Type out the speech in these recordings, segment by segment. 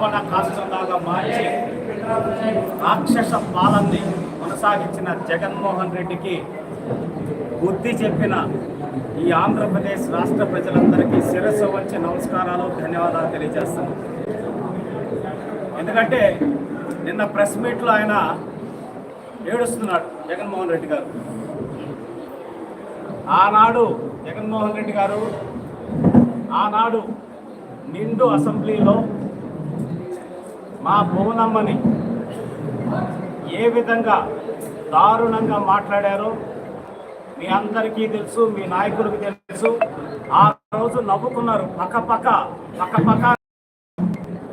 రావణ కాష్టంలాగా మార్చి రాక్షస పాలనని కొనసాగించిన జగన్మోహన్ రెడ్డికి బుద్ధి చెప్పిన ఈ ఆంధ్రప్రదేశ్ రాష్ట్ర ప్రజలందరికీ శిరస్సు వచ్చి నమస్కారాలు ధన్యవాదాలు తెలియజేస్తాను ఎందుకంటే నిన్న ప్రెస్ మీట్లో ఆయన ఏడుస్తున్నాడు జగన్మోహన్ రెడ్డి గారు. ఆనాడు జగన్మోహన్ రెడ్డి గారు ఆనాడు నిండు అసెంబ్లీలో మా భువనమ్మని ఏ విధంగా దారుణంగా మాట్లాడారో మీ అందరికీ తెలుసు మీ నాయకుడికి తెలుసు. ఆ రోజు నవ్వుకున్నారు. పక్క పక్క పక్క పక్క.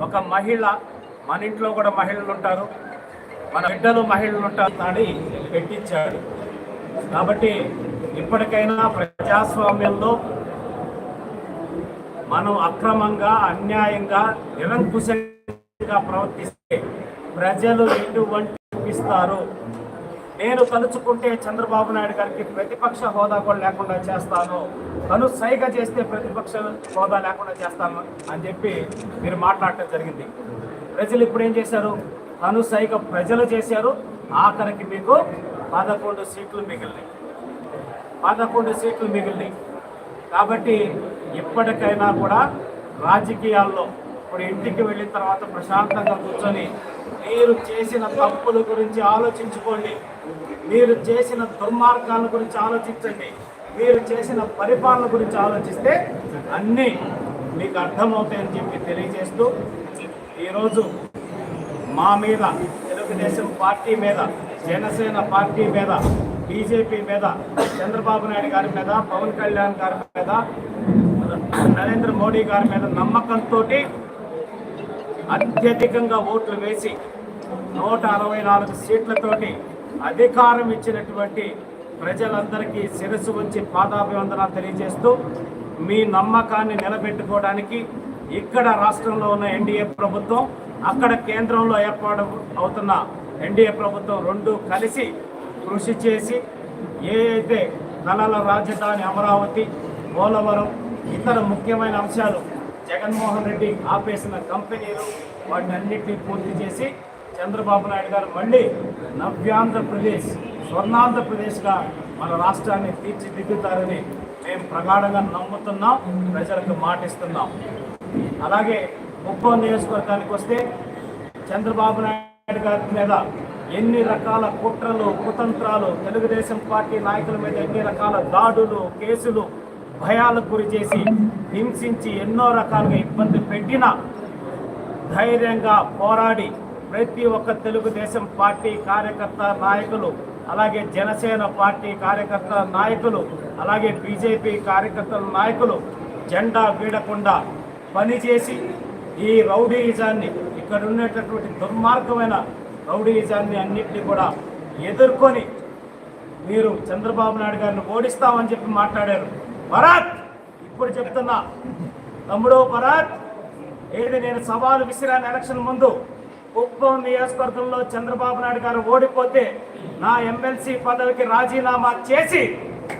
ఒక మహిళ మన ఇంట్లో కూడా మహిళలు ఉంటారు. మన బిడ్డలు మహిళలు ఉంటారు తాడి పెట్టించాడు కాబట్టి ఇప్పటికైనా ప్రజాస్వామ్యంలో మనం అక్రమంగా అన్యాయంగా నిరంకుశంగా ప్రవర్తిస్తే ప్రజలు ఎటువంటి చూపిస్తారు. నేను తలుచుకుంటే చంద్రబాబు నాయుడు గారికి ప్రతిపక్ష హోదా కూడా లేకుండా చేస్తాను. తను సైగ చేస్తే ప్రతిపక్ష హోదా లేకుండా చేస్తాను అని చెప్పి మీరు మాట్లాడటం జరిగింది. ప్రజలు ఇప్పుడు ఏం చేశారు? తను సైగ ప్రజలు చేశారు. ఆఖరికి మీకు పదకొండు సీట్లు మిగిలినాయి. పదకొండు సీట్లు మిగిలినాయి. కాబట్టి ఇప్పటికైనా కూడా రాజకీయాల్లో ఇప్పుడు ఇంటికి వెళ్ళిన తర్వాత ప్రశాంతంగా కూర్చొని మీరు చేసిన తప్పుల గురించి ఆలోచించుకోండి. మీరు చేసిన దుర్మార్గాల గురించి ఆలోచించండి. మీరు చేసిన పరిపాలన గురించి ఆలోచిస్తే అన్నీ మీకు అర్థమవుతాయని చెప్పి తెలియజేస్తూ ఈరోజు మా మీద తెలుగుదేశం పార్టీ మీద జనసేన పార్టీ మీద బీజేపీ మీద చంద్రబాబు నాయుడు గారి మీద పవన్ కళ్యాణ్ గారి మీద నరేంద్ర మోడీ గారి మీద నమ్మకంతో అత్యధికంగా ఓట్లు వేసి నూట అరవై నాలుగు సీట్లతోటి అధికారం ఇచ్చినటువంటి ప్రజలందరికీ శిరస్సు వచ్చి పాదాభివందనాలు తెలియజేస్తూ మీ నమ్మకాన్ని నిలబెట్టుకోవడానికి ఇక్కడ రాష్ట్రంలో ఉన్న ఎన్డీఏ ప్రభుత్వం అక్కడ కేంద్రంలో ఏర్పాటు అవుతున్న ఎన్డీఏ ప్రభుత్వం రెండు కలిసి కృషి చేసి ఏ అయితే కళల రాజధాని అమరావతి పోలవరం ఇతర ముఖ్యమైన అంశాలు జగన్మోహన్ రెడ్డి ఆపేసిన కంపెనీలు వాటిని అన్నింటినీ పూర్తి చేసి చంద్రబాబు నాయుడు గారు మళ్ళీ నవ్యాంధ్రప్రదేశ్ స్వర్ణాంధ్రప్రదేశ్గా మన రాష్ట్రాన్ని తీర్చిదిద్దుతారని మేము ప్రగాఢంగా నమ్ముతున్నాం ప్రజలకు మాటిస్తున్నాం. అలాగే ముప్పో నియోజకవర్గానికి వస్తే చంద్రబాబు నాయుడు గారి మీద ఎన్ని రకాల కుట్రలు కుతంత్రాలు తెలుగుదేశం పార్టీ నాయకుల మీద ఎన్ని రకాల దాడులు కేసులు భయాలకు గురి చేసి హింసించి ఎన్నో రకాలుగా ఇబ్బంది పెట్టినా ధైర్యంగా పోరాడి ప్రతి ఒక్క తెలుగుదేశం పార్టీ కార్యకర్త నాయకులు అలాగే జనసేన పార్టీ కార్యకర్త నాయకులు అలాగే బీజేపీ కార్యకర్తల నాయకులు జెండా వీడకుండా పనిచేసి ఈ రౌడీయిజాన్ని ఇక్కడ ఉండేటటువంటి దుర్మార్గమైన రౌడీయిజాన్ని అన్నింటినీ కూడా ఎదుర్కొని మీరు చంద్రబాబు నాయుడు గారిని ఓడిస్తామని చెప్పి మాట్లాడారు. భరత్! ఇప్పుడు చెప్తున్నా. తమ్ముడో పరాత్ ఏది నేను సవాలు విసిరాను ఎలక్షన్ ముందు కుప్పం నియోజకవర్గంలో చంద్రబాబు నాయుడు గారు ఓడిపోతే నా ఎమ్మెల్సీ పదవికి రాజీనామా చేసి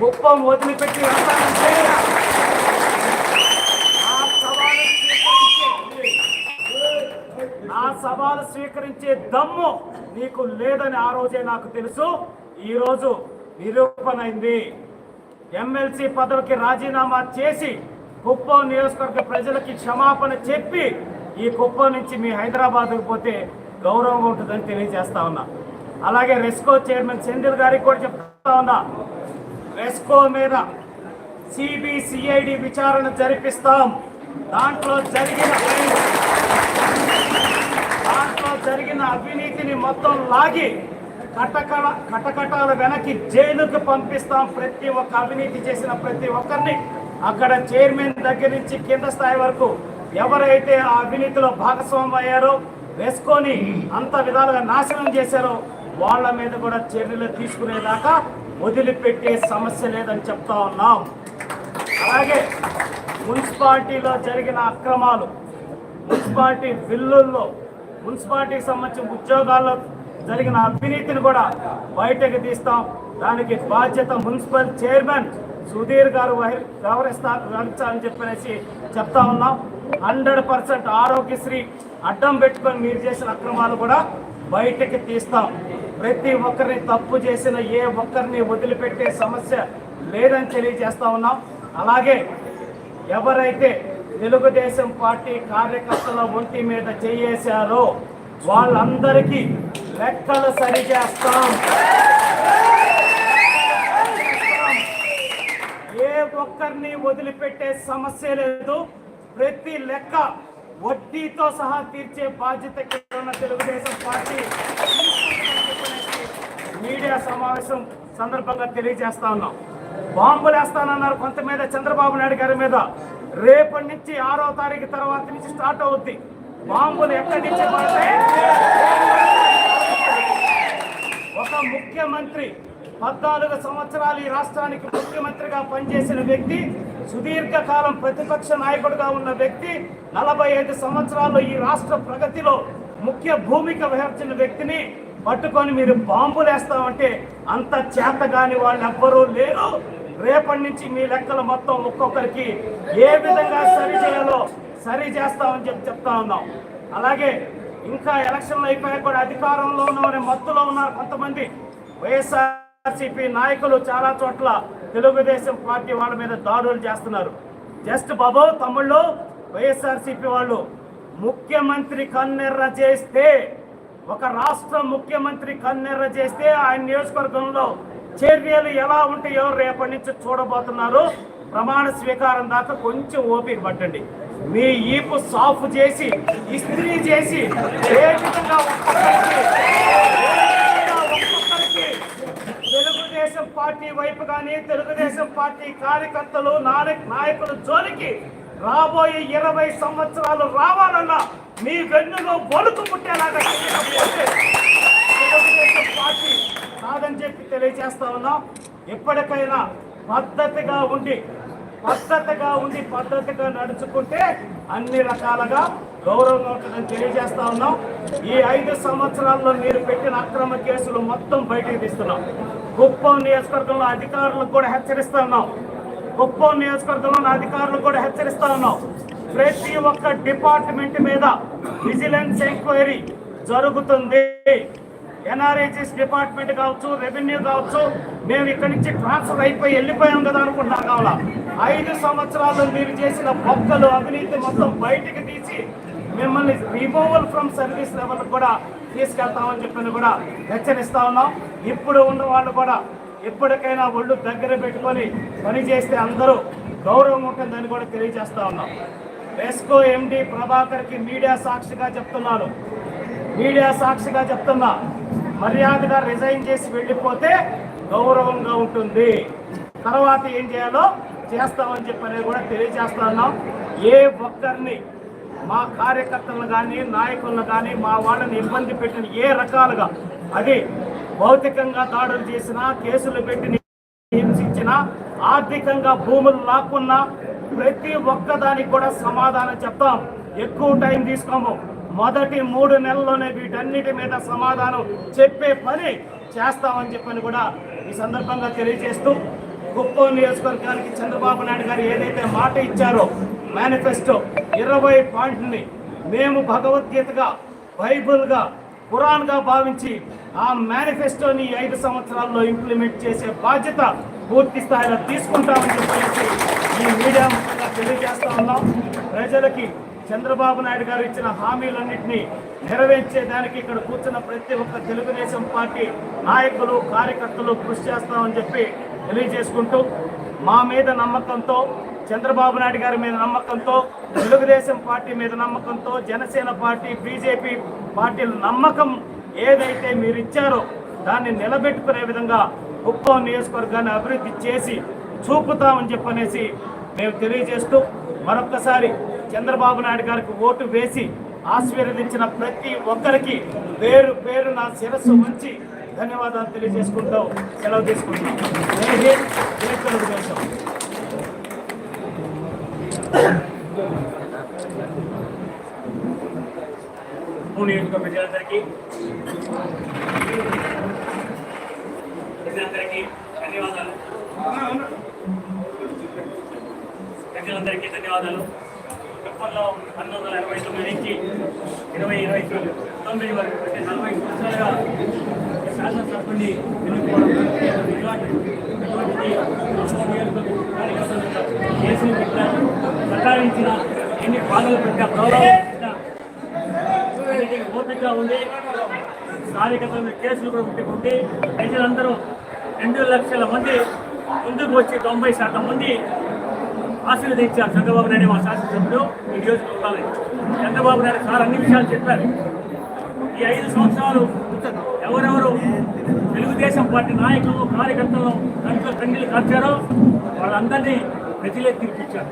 కుప్పం వదిలిపెట్టి నా సవాలు స్వీకరించే- దమ్ము నీకు లేదని ఆ రోజే నాకు తెలుసు. ఈరోజు నిరూపణ అయింది. ఎమ్మెల్సీ పదవికి రాజీనామా చేసి కుప్పం నియోజకవర్గ ప్రజలకి క్షమాపణ చెప్పి ఈ కుప్పం నుంచి మీ హైదరాబాద్కు పోతే గౌరవం ఉంటుందని తెలియజేస్తా ఉన్నా. అలాగే రెస్కో చైర్మన్ సెంధిల్ గారికి కూడా చెప్తా ఉన్నా. రెస్కో మీద సిబిసిఐడి విచారణ జరిపిస్తాం. దాంట్లో జరిగిన దాంట్లో జరిగిన అవినీతిని మొత్తం లాగి కటకల కటకటాల వెనక్కి జైలుకు పంపిస్తాం ప్రతి ఒక్క అవినీతి చేసిన ప్రతి ఒక్కరిని. అక్కడ చైర్మన్ దగ్గర నుంచి కింద స్థాయి వరకు ఎవరైతే ఆ అవినీతిలో భాగస్వామ్యం అయ్యారో వేసుకొని అంత విధాలుగా నాశనం చేశారో వాళ్ళ మీద కూడా చర్యలు తీసుకునేదాకా వదిలిపెట్టే సమస్య లేదని చెప్తా ఉన్నాం. అలాగే మున్సిపాలిటీలో జరిగిన అక్రమాలు మున్సిపాలిటీ బిల్లుల్లో మున్సిపాలిటీకి సంబంధించిన ఉద్యోగాల్లో జరిగిన అవినీతిని కూడా బయటకు తీస్తాం. దానికి బాధ్యత మున్సిపల్ చైర్మన్ సుధీర్ గారు వ్యవహరిస్తారు వ్యవహరించాలని చెప్పనేసి చెప్తా ఉన్నాం. హండ్రెడ్ పర్సెంట్ ఆరోగ్యశ్రీ అడ్డం పెట్టుకొని మీరు చేసిన అక్రమాలు కూడా బయటకి తీస్తాం. ప్రతి ఒక్కరిని తప్పు చేసిన ఏ ఒక్కరిని వదిలిపెట్టే సమస్య లేదని తెలియజేస్తా ఉన్నాం. అలాగే ఎవరైతే తెలుగుదేశం పార్టీ కార్యకర్తల ఒంటి మీద చేయేశారో వాళ్ళందరికీ లెక్కలు సరిచేస్తాం ఏ ఒక్కరిని వదిలిపెట్టే సమస్య లేదు. ప్రతి లెక్క వడ్డీతో సహా తీర్చే బాధ్యత ఉన్న తెలుగుదేశం పార్టీ. మీడియా సమావేశం సందర్భంగా తెలియజేస్తా ఉన్నాం. బాంబులు వేస్తానన్నారు కొంత మీద చంద్రబాబు నాయుడు గారి మీద. రేపటి నుంచి ఆరో తారీఖు తర్వాత నుంచి స్టార్ట్ అవుద్ది. బాంబులు ఎక్కడి నుంచి పడతాయి? ముఖ్యమంత్రి పద్నాలుగు సంవత్సరాలు ఈ రాష్ట్రానికి ముఖ్యమంత్రిగా పనిచేసిన వ్యక్తి సుదీర్ఘకాలం ప్రతిపక్ష నాయకుడిగా ఉన్న వ్యక్తి నలభై ఐదు సంవత్సరాల్లో ఈ రాష్ట్ర ప్రగతిలో ముఖ్య భూమిక వహించిన వ్యక్తిని పట్టుకొని మీరు బాంబులేస్తామంటే అంత అంత చేతగాని వాళ్ళు ఎవ్వరూ లేరు. రేపటి నుంచి మీ లెక్కలు మొత్తం ఒక్కొక్కరికి ఏ విధంగా సరి చేయాలో సరి చేస్తామని చెప్పి చెప్తా ఉన్నాం. అలాగే ఇంకా ఎలక్షన్లు అయిపోయాక కూడా అధికారంలో ఉన్న మత్తులో ఉన్నారు కొంతమంది. వైఎస్ఆర్సీపీ నాయకులు చాలా చోట్ల తెలుగుదేశం పార్టీ వాళ్ళ మీద దాడులు చేస్తున్నారు. జస్ట్ బాబు తమ్ముళ్ళు వైఎస్ఆర్సీపీ వాళ్ళు ముఖ్యమంత్రి కన్నెర్ర చేస్తే ఒక రాష్ట్ర ముఖ్యమంత్రి కన్నెర్ర చేస్తే ఆయన నియోజకవర్గంలో చర్యలు ఎలా ఉంటాయో రేపటి నుంచి చూడబోతున్నారు. ప్రమాణ స్వీకారం దాకా కొంచెం ఓపిక పట్టండి. మీ ఈపు సాఫ్ చేసి ఇస్త్రీ చేసి ఏ విధంగా ఒక్కొక్కరికి ఏ విధంగా ఒక్కొక్కరికి తెలుగుదేశం పార్టీ వైపు కానీ తెలుగుదేశం పార్టీ కార్యకర్తలు నాయ- నాయకుల జోలికి రాబోయే ఇరవై సంవత్సరాలు రావాలన్నా మీ వెన్నులో వణుకు పుట్టేలాగా తెలుగుదేశం పార్టీ కాదని చెప్పి తెలియజేస్తా ఉన్నాం. ఎప్పటికైనా పద్ధతిగా ఉండి పద్ధతిగా ఉండి పద్ధతిగా నడుచుకుంటే అన్ని రకాలుగా గౌరవం ఉంటుందని తెలియజేస్తా ఉన్నాం. ఈ ఐదు సంవత్సరాల్లో మీరు పెట్టిన అక్రమ కేసులు మొత్తం బయటకు తీస్తున్నాం. కుప్పం నియోజకవర్గంలో అధికారులకు కూడా హెచ్చరిస్తా ఉన్నాం. కుప్పం నియోజకవర్గంలో అధికారులకు కూడా హెచ్చరిస్తా ఉన్నాం. ప్రతి ఒక్క డిపార్ట్మెంట్ మీద విజిలెన్స్ ఎంక్వైరీ జరుగుతుంది. ఎన్ఆర్ఐసిస్ డిపార్ట్మెంట్ కావచ్చు రెవెన్యూ కావచ్చు మేము ఇక్కడి నుంచి ట్రాన్స్ఫర్ అయిపోయి వెళ్ళిపోయాం కదా అనుకుంటున్నాం కావాలా? ఐదు సంవత్సరాలు మీరు చేసిన బొక్కలు అవినీతి మొత్తం బయటికి తీసి మిమ్మల్ని రిమూవల్ ఫ్రమ్ సర్వీస్ లెవెల్ కూడా తీసుకెళ్తామని చెప్పని కూడా హెచ్చరిస్తా ఉన్నాం. ఇప్పుడు ఉన్న వాళ్ళు కూడా ఎప్పటికైనా ఒళ్ళు దగ్గర పెట్టుకొని పని చేస్తే అందరూ గౌరవం ఉంటుందని కూడా తెలియజేస్తా ఉన్నాం. రెస్కో ఎండి ప్రభాకర్కి మీడియా సాక్షిగా చెప్తున్నాను. మీడియా సాక్షిగా చెప్తున్నా మర్యాదగా రిజైన్ చేసి వెళ్ళిపోతే గౌరవంగా ఉంటుంది. తర్వాత ఏం చేయాలో చేస్తామని చెప్పని కూడా తెలియజేస్తా ఉన్నాం. ఏ ఒక్కరిని మా కార్యకర్తలను కానీ నాయకులను కానీ మా వాళ్ళని ఇబ్బంది పెట్టిన ఏ రకాలుగా అది భౌతికంగా దాడులు చేసినా కేసులు పెట్టిన హింసించినా ఆర్థికంగా భూములు లాక్కున్నా ప్రతి ఒక్కదానికి కూడా సమాధానం చెప్తాం. ఎక్కువ టైం తీసుకోము. మొదటి మూడు నెలల్లోనే వీటన్నిటి మీద సమాధానం చెప్పే పని చేస్తామని చెప్పని కూడా ఈ సందర్భంగా తెలియజేస్తూ కుప్పం నియోజకవర్గానికి చంద్రబాబు నాయుడు గారు ఏదైతే మాట ఇచ్చారో మేనిఫెస్టో ఇరవై పాయింట్ని మేము భగవద్గీతగా బైబుల్గా ఖురాన్గా భావించి ఆ మేనిఫెస్టోని ఐదు సంవత్సరాల్లో ఇంప్లిమెంట్ చేసే బాధ్యత పూర్తి స్థాయిలో తీసుకుంటామని చెప్పేసి ఈ మీడియా ముఖ్యంగా తెలియజేస్తా ఉన్నాం. ప్రజలకి చంద్రబాబు నాయుడు గారు ఇచ్చిన హామీలన్నింటినీ నెరవేర్చేదానికి ఇక్కడ కూర్చున్న ప్రతి ఒక్క తెలుగుదేశం పార్టీ నాయకులు కార్యకర్తలు కృషి చేస్తామని చెప్పి తెలియజేసుకుంటూ మా మీద నమ్మకంతో చంద్రబాబు నాయుడు గారి మీద నమ్మకంతో తెలుగుదేశం పార్టీ మీద నమ్మకంతో జనసేన పార్టీ బీజేపీ పార్టీల నమ్మకం ఏదైతే మీరు ఇచ్చారో దాన్ని నిలబెట్టుకునే విధంగా కుప్పం నియోజకవర్గాన్ని అభివృద్ధి చేసి చూపుతామని చెప్పనేసి మేము తెలియజేస్తూ మరొక్కసారి చంద్రబాబు నాయుడు గారికి ఓటు వేసి ఆశీర్వదించిన ప్రతి ఒక్కరికి పేరు పేరు నా శిరస్సు ఉంచి ధన్యవాదాలు తెలియజేసుకుంటూ సెలవు తీసుకుంటాం జై హింద్ జై తెలుగుదేశం. నియోజకవర్గ ప్రజలందరికీ ప్రజలందరికీ ధన్యవాదాలు. ప్రజలందరికీ ధన్యవాదాలు. అప్పట్లో పంతొమ్మిది వందల ఎనభై తొమ్మిది నుంచి ఇరవై ఇరవై తొమ్మిది వరకు అంటే నలభై సంవత్సరాలుగా శాసనసభ్యుని ఎన్నుకోవడం ఇలాంటి ఇటువంటిది కేసులు పెట్టారు ప్రకటించిన ఎన్ని బాధలు పెట్టా ప్రభావం పెట్టినా ఉంది. స్థానికత మీద కేసులు కూడా పెట్టుకుంటే ప్రజలందరూ రెండు లక్షల మంది ముందుకు వచ్చి తొంభై శాతం మంది ఆశీర్వదించారు. చంద్రబాబు నాయుడు మా శాసనసభ్యుడు. ఈ నియోజకవర్గాన్ని చంద్రబాబు నాయుడు సార్ అన్ని విషయాలు చెప్పారు. ఈ ఐదు సంవత్సరాలు ఎవరెవరు తెలుగుదేశం పార్టీ నాయకులు కార్యకర్తలు కంట్లో కన్నీళ్ళు కార్చారో వాళ్ళందరినీ ప్రజలే తీర్పిచ్చారు.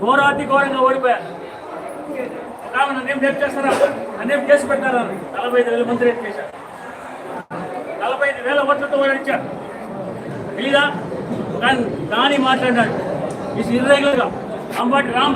ఘోరాతి ఘోరంగా ఓడిపోయారు కావాలి ఆమె నన్నేం రేపు చేస్తారా? నన్నేం కేసు పెట్టారా? నలభై ఐదు వేల మంది రేపు చేశారు నలభై ఐదు వేల ఓట్లతో ఓడించారు తెలీదా? కానీ దాని మాట్లాడాడు ఇది ఇర్రెగ్యులర్గా అంబాటి రాంబాబు